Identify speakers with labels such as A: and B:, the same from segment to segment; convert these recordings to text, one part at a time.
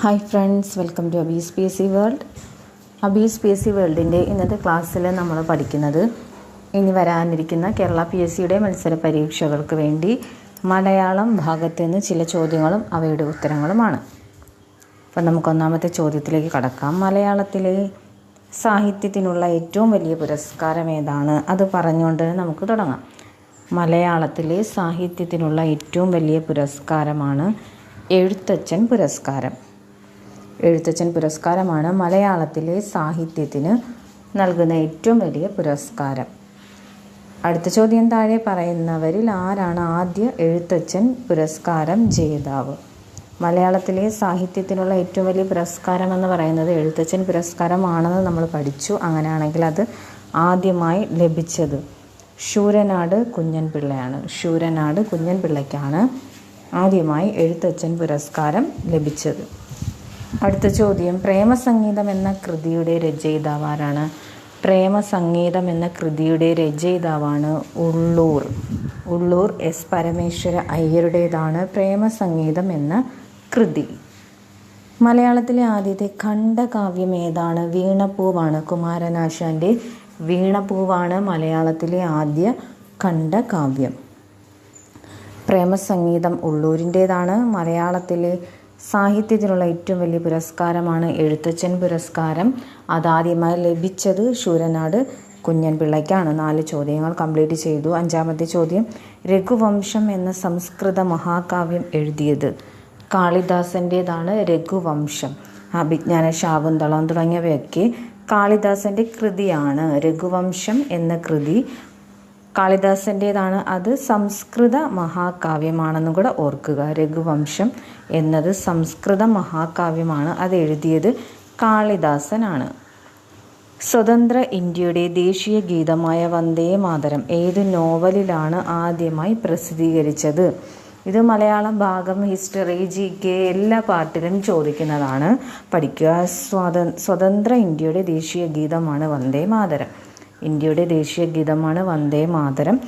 A: Hi friends welcome to Abees P S C world Abees P S C വേൾഡിന്റെ ഇന്നത്തെ ക്ലാസ്സിൽ നമ്മൾ പഠിക്കുന്നത് ഇനി വരാനിരിക്കുന്ന കേരള പി എസ് സിയുടെ മത്സര പരീക്ഷകൾക്ക് വേണ്ടി മലയാളം ഭാഗത്ത് നിന്ന് ചില ചോദ്യങ്ങളും അവയുടെ ഉത്തരങ്ങളുമാണ്. അപ്പം നമുക്ക് ഒന്നാമത്തെ ചോദ്യത്തിലേക്ക് കടക്കാം. മലയാളത്തിലെ സാഹിത്യത്തിനുള്ള ഏറ്റവും വലിയ പുരസ്കാരം ഏതാണ്? അത് പറഞ്ഞുകൊണ്ട് നമുക്ക് തുടങ്ങാം. മലയാളത്തിലെ സാഹിത്യത്തിനുള്ള ഏറ്റവും വലിയ പുരസ്കാരമാണ് എഴുത്തച്ഛൻ പുരസ്കാരം. എഴുത്തച്ഛൻ പുരസ്കാരമാണ് മലയാളത്തിലെ സാഹിത്യത്തിന് നൽകുന്ന ഏറ്റവും വലിയ പുരസ്കാരം. അടുത്ത ചോദ്യം താഴെ പറയുന്നവരിൽ ആരാണ് ആദ്യ എഴുത്തച്ഛൻ പുരസ്കാരം ജേതാവ്? മലയാളത്തിലെ സാഹിത്യത്തിനുള്ള ഏറ്റവും വലിയ പുരസ്കാരം എന്ന് പറയുന്നത് എഴുത്തച്ഛൻ പുരസ്കാരമാണെന്ന് നമ്മൾ പഠിച്ചു. അങ്ങനെയാണെങ്കിൽ അത് ആദ്യമായി ലഭിച്ചത് ശൂരനാട് കുഞ്ഞൻപിള്ളയാണ്. ശൂരനാട് കുഞ്ഞൻപിള്ളയ്ക്കാണ് ആദ്യമായി എഴുത്തച്ഛൻ പുരസ്കാരം ലഭിച്ചത്. അടുത്ത ചോദ്യം. പ്രേമസംഗീതം എന്ന കൃതിയുടെ രചയിതാവ് ആരാണ് പ്രേമസംഗീതം എന്ന കൃതിയുടെ രചയിതാവാണ് ഉള്ളൂർ. ഉള്ളൂർ എസ് പരമേശ്വര അയ്യരുടേതാണ് പ്രേമസംഗീതം എന്ന കൃതി. മലയാളത്തിലെ ആദ്യത്തെ ഖണ്ഡകാവ്യം ഏതാണ്? വീണപ്പൂവാണ് കുമാരനാശാന്റെ വീണപ്പൂവാണ് മലയാളത്തിലെ ആദ്യ ഖണ്ഡകാവ്യം. പ്രേമസംഗീതം ഉള്ളൂരിന്റേതാണ് മലയാളത്തിലെ സാഹിത്യത്തിനുള്ള ഏറ്റവും വലിയ പുരസ്കാരമാണ് എഴുത്തച്ഛൻ പുരസ്കാരം. അതാദ്യമായി ലഭിച്ചത് ശൂരനാട് കുഞ്ഞൻ പിള്ളയ്ക്കാണ് നാല് ചോദ്യങ്ങൾ കംപ്ലീറ്റ് ചെയ്തു. അഞ്ചാമത്തെ ചോദ്യം രഘുവംശം എന്ന സംസ്കൃത മഹാകാവ്യം എഴുതിയത് കാളിദാസന്റേതാണ് രഘുവംശം. അഭിജ്ഞാന ശാകുന്തളം തുടങ്ങിയവയൊക്കെ കാളിദാസന്റെ കൃതിയാണ്. രഘുവംശം എന്ന കൃതി കാളിദാസന്റേതാണ് അത് സംസ്കൃത മഹാകാവ്യമാണെന്നും കൂടെ ഓർക്കുക. രഘുവംശം എന്നത് സംസ്കൃത മഹാകാവ്യമാണ്. അത് എഴുതിയത് കാളിദാസനാണ്. സ്വതന്ത്ര ഇന്ത്യയുടെ ദേശീയ ഗീതമായ വന്ദേ മാതരം ഏത് നോവലിലാണ് ആദ്യമായി പ്രസിദ്ധീകരിച്ചത്? ഇത് മലയാളം ഭാഗം ഹിസ്റ്ററി ജി കെ എല്ലാ പാർട്ടിലും ചോദിക്കുന്നതാണ്. പഠിക്കുക. സ്വാത സ്വതന്ത്ര ഇന്ത്യയുടെ ദേശീയ ഗീതമാണ് വന്ദേ മാതരം. ഇന്ത്യയുടെ ദേശീയ ഗീതമാണ് വന്ദേ മാതരം.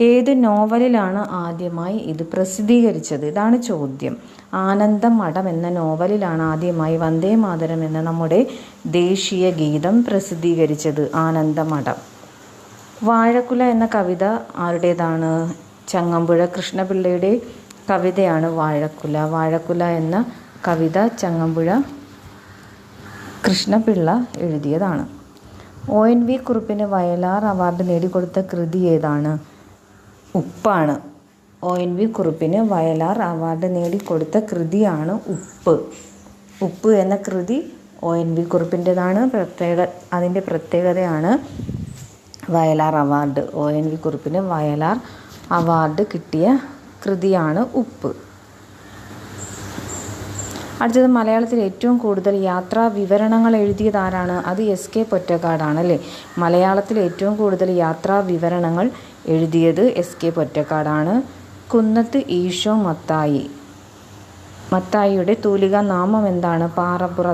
A: ഏത് നോവലിലാണ് ആദ്യമായി ഇത് പ്രസിദ്ധീകരിച്ചത്? ഇതാണ് ചോദ്യം. ആനന്ദം മഠം എന്ന നോവലിലാണ് ആദ്യമായി വന്ദേ മാതരം എന്ന നമ്മുടെ ദേശീയ ഗീതം പ്രസിദ്ധീകരിച്ചത്. ആനന്ദമഠം വാഴക്കുല എന്ന കവിത ആരുടേതാണ്? ചങ്ങമ്പുഴ കൃഷ്ണപിള്ളയുടെ കവിതയാണ് വാഴക്കുല. വാഴക്കുല എന്ന കവിത ചങ്ങമ്പുഴ കൃഷ്ണപിള്ള എഴുതിയതാണ്. ഒ എൻ വി കുറുപ്പിന് വയലാർ അവാർഡ് നേടിക്കൊടുത്ത കൃതി ഏതാണ്? ഉപ്പാണ്. ഒ എൻ വി കുറുപ്പിന് വയലാർ അവാർഡ് നേടിക്കൊടുത്ത കൃതിയാണ് ഉപ്പ്. ഉപ്പ് എന്ന കൃതി ഒ എൻ വി കുറുപ്പിന്റെതാണ്. പ്രത്യേക അതിന്റെ പ്രത്യേകതയാണ് Vayalar award. O N V കുറുപ്പിന് Vayalar award കിട്ടിയ കൃതിയാണ് ഉപ്പ്. അടുത്തത് മലയാളത്തിൽ ഏറ്റവും കൂടുതൽ യാത്രാ വിവരണങ്ങൾ എഴുതിയത് ആരാണ്? അത് എസ് കെ പൊറ്റക്കാടാണ് അല്ലേ? മലയാളത്തിൽ ഏറ്റവും കൂടുതൽ യാത്രാ വിവരണങ്ങൾ എഴുതിയത് എസ് കെ പൊറ്റക്കാടാണ്. കുന്നത്ത് ഈശോ മത്തായി. മത്തായിയുടെ തൂലിക നാമം എന്താണ്? പാറപ്പുറ